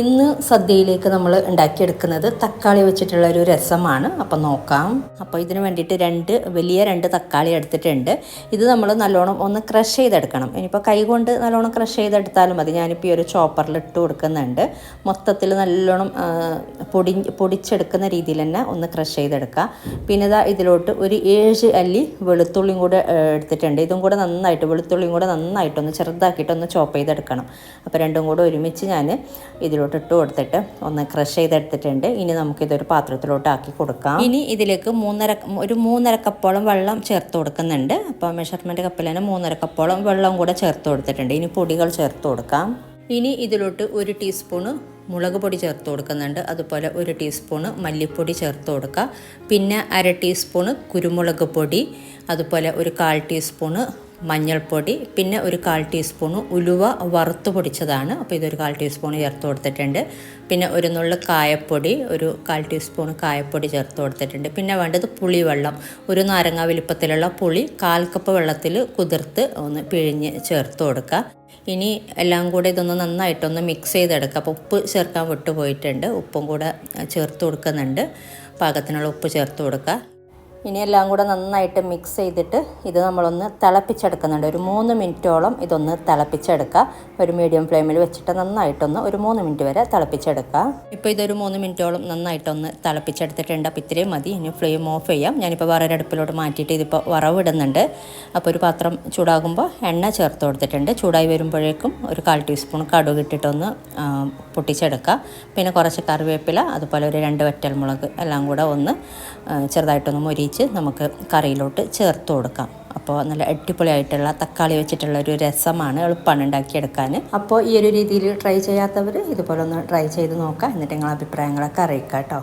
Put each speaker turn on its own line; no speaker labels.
ഇന്ന് സദ്യയിലേക്ക് നമ്മൾ ഉണ്ടാക്കിയെടുക്കുന്നത് തക്കാളി വെച്ചിട്ടുള്ള ഒരു രസമാണ്. അപ്പം നോക്കാം. അപ്പോൾ ഇതിന് വേണ്ടിയിട്ട് രണ്ട് വലിയ രണ്ട് തക്കാളി എടുത്തിട്ടുണ്ട്. ഇത് നമ്മൾ നല്ലോണം ഒന്ന് ക്രഷ് ചെയ്തെടുക്കണം. ഇനിയിപ്പോൾ കൈ കൊണ്ട് നല്ലോണം ക്രഷ് ചെയ്തെടുത്താലും മതി. ഞാനിപ്പോൾ ഈ ഒരു ചോപ്പറിൽ ഇട്ട് കൊടുക്കുന്നുണ്ട്. മൊത്തത്തിൽ നല്ലോണം പൊടി പൊടിച്ചെടുക്കുന്ന രീതിയിൽ തന്നെ ഒന്ന് ക്രഷ് ചെയ്തെടുക്കുക പിന്നെ ഇതാ ഇതിലോട്ട് ഒരു ഏഴ് അല്ലി വെളുത്തുള്ളിയും കൂടെ എടുത്തിട്ടുണ്ട്. ഇതും കൂടെ നന്നായിട്ട് വെളുത്തുള്ളിയും കൂടെ നന്നായിട്ടൊന്ന് ചെറുതാക്കിയിട്ടൊന്ന് ചോപ്പ് ചെയ്തെടുക്കണം. അപ്പോൾ രണ്ടും കൂടെ ഒരുമിച്ച് ഞാൻ ഇതിലോട്ട് ഇട്ട് കൊടുത്തിട്ട് ഒന്ന് ക്രഷ് ചെയ്തെടുത്തിട്ടുണ്ട്. ഇനി നമുക്കിതൊരു പാത്രത്തിലോട്ട് ആക്കി കൊടുക്കാം. ഇനി ഇതിലേക്ക് മൂന്നര ഒരു മൂന്നര കപ്പോളം വെള്ളം ചേർത്ത് കൊടുക്കുന്നുണ്ട്. അപ്പോൾ മെഷർമെന്റ് കപ്പിൽ തന്നെ മൂന്നര കപ്പോളം വെള്ളം കൂടെ ചേർത്ത് കൊടുത്തിട്ടുണ്ട്. ഇനി പൊടികൾ ചേർത്ത് കൊടുക്കാം. ഇനി ഇതിലോട്ട് ഒരു ടീസ്പൂണ് മുളക് പൊടി ചേർത്ത് കൊടുക്കുന്നുണ്ട്. അതുപോലെ ഒരു ടീസ്പൂണ് മല്ലിപ്പൊടി ചേർത്ത് കൊടുക്കുക പിന്നെ അര ടീസ്പൂണ് കുരുമുളക് പൊടി. അതുപോലെ ഒരു കാൽ ടീസ്പൂണ് മഞ്ഞൾപ്പൊടി പിന്നെ ഒരു കാൽ ടീസ്പൂൺ ഉലുവ വറുത്ത് പൊടിച്ചതാണ്. അപ്പോൾ ഇതൊരു കാൽ ടീസ്പൂൺ ചേർത്ത് കൊടുത്തിട്ടുണ്ട്. പിന്നെ ഒരു നുള്ളു കായപ്പൊടി ഒരു കാൽ ടീസ്പൂൺ കായപ്പൊടി ചേർത്ത് കൊടുത്തിട്ടുണ്ട്. പിന്നെ വേണ്ടത് പുളിവെള്ളം. ഒരു നാരങ്ങ വലിപ്പത്തിലുള്ള പുളി കാൽ കപ്പ് വെള്ളത്തിൽ കുതിർത്ത് ഒന്ന് പിഴിഞ്ഞ് ചേർത്ത് കൊടുക്കുക. ഇനി എല്ലാം കൂടെ ഇതൊന്ന് നന്നായിട്ടൊന്ന് മിക്സ് ചെയ്തെടുക്കുക. അപ്പോൾ ഉപ്പ് ചേർക്കാൻ വിട്ടുപോയിട്ടുണ്ട്. ഉപ്പും കൂടെ ചേർത്ത് കൊടുക്കുന്നുണ്ട്. പാകത്തിനുള്ള ഉപ്പ് ചേർത്ത് കൊടുക്കുക. ഇനി എല്ലാം കൂടെ നന്നായിട്ട് മിക്സ് ചെയ്തിട്ട് ഇത് നമ്മളൊന്ന് തിളപ്പിച്ചെടുക്കുന്നുണ്ട്. ഒരു മൂന്ന് മിനിറ്റോളം ഇതൊന്ന് തിളപ്പിച്ചെടുക്കുക. ഒരു മീഡിയം ഫ്ലെയിമിൽ വെച്ചിട്ട് നന്നായിട്ടൊന്ന് ഒരു മൂന്ന് മിനിറ്റ് വരെ തിളപ്പിച്ചെടുക്കുക. ഇപ്പോൾ ഇതൊരു മൂന്ന് മിനിറ്റോളം നന്നായിട്ടൊന്ന് തിളപ്പിച്ചെടുത്തിട്ടുണ്ട്. അപ്പോൾ ഇത്രയും മതി. ഇനി ഫ്ലെയിം ഓഫ് ചെയ്യാം. ഞാനിപ്പോൾ വേറൊരു അടുപ്പിലോട്ട് മാറ്റിയിട്ട് ഇതിപ്പോൾ വറവിടുന്നുണ്ട്. അപ്പോൾ ഒരു പാത്രം ചൂടാകുമ്പോൾ എണ്ണ ചേർത്ത് കൊടുത്തിട്ടുണ്ട്. ചൂടായി വരുമ്പോഴേക്കും ഒരു കാൽ ടീസ്പൂൺ കടുക് ഇട്ടിട്ടൊന്ന് പൊട്ടിച്ചെടുക്കുക. പിന്നെ കുറച്ച് കറിവേപ്പില അതുപോലെ ഒരു രണ്ട് വറ്റൽമുളക് എല്ലാം കൂടെ ഒന്ന് ചെറുതായിട്ടൊന്ന് ചെറുതായിട്ടൊന്ന് മൊരിയിച്ച് നമുക്ക് കറിയിലോട്ട് ചേർത്ത് കൊടുക്കാം. അപ്പോൾ നല്ല അടിപൊളിയായിട്ടുള്ള തക്കാളി വെച്ചിട്ടുള്ള ഒരു രസമാണ് എളുപ്പമാണ് ഉണ്ടാക്കിയെടുക്കാൻ. അപ്പോൾ ഈ ഒരു രീതിയിൽ ട്രൈ ചെയ്യാത്തവർ ഇതുപോലെ ഒന്ന് ട്രൈ ചെയ്ത് നോക്കാം എന്നിട്ട് നിങ്ങളെ അഭിപ്രായങ്ങളൊക്കെ അറിയിക്കാം കേട്ടോ.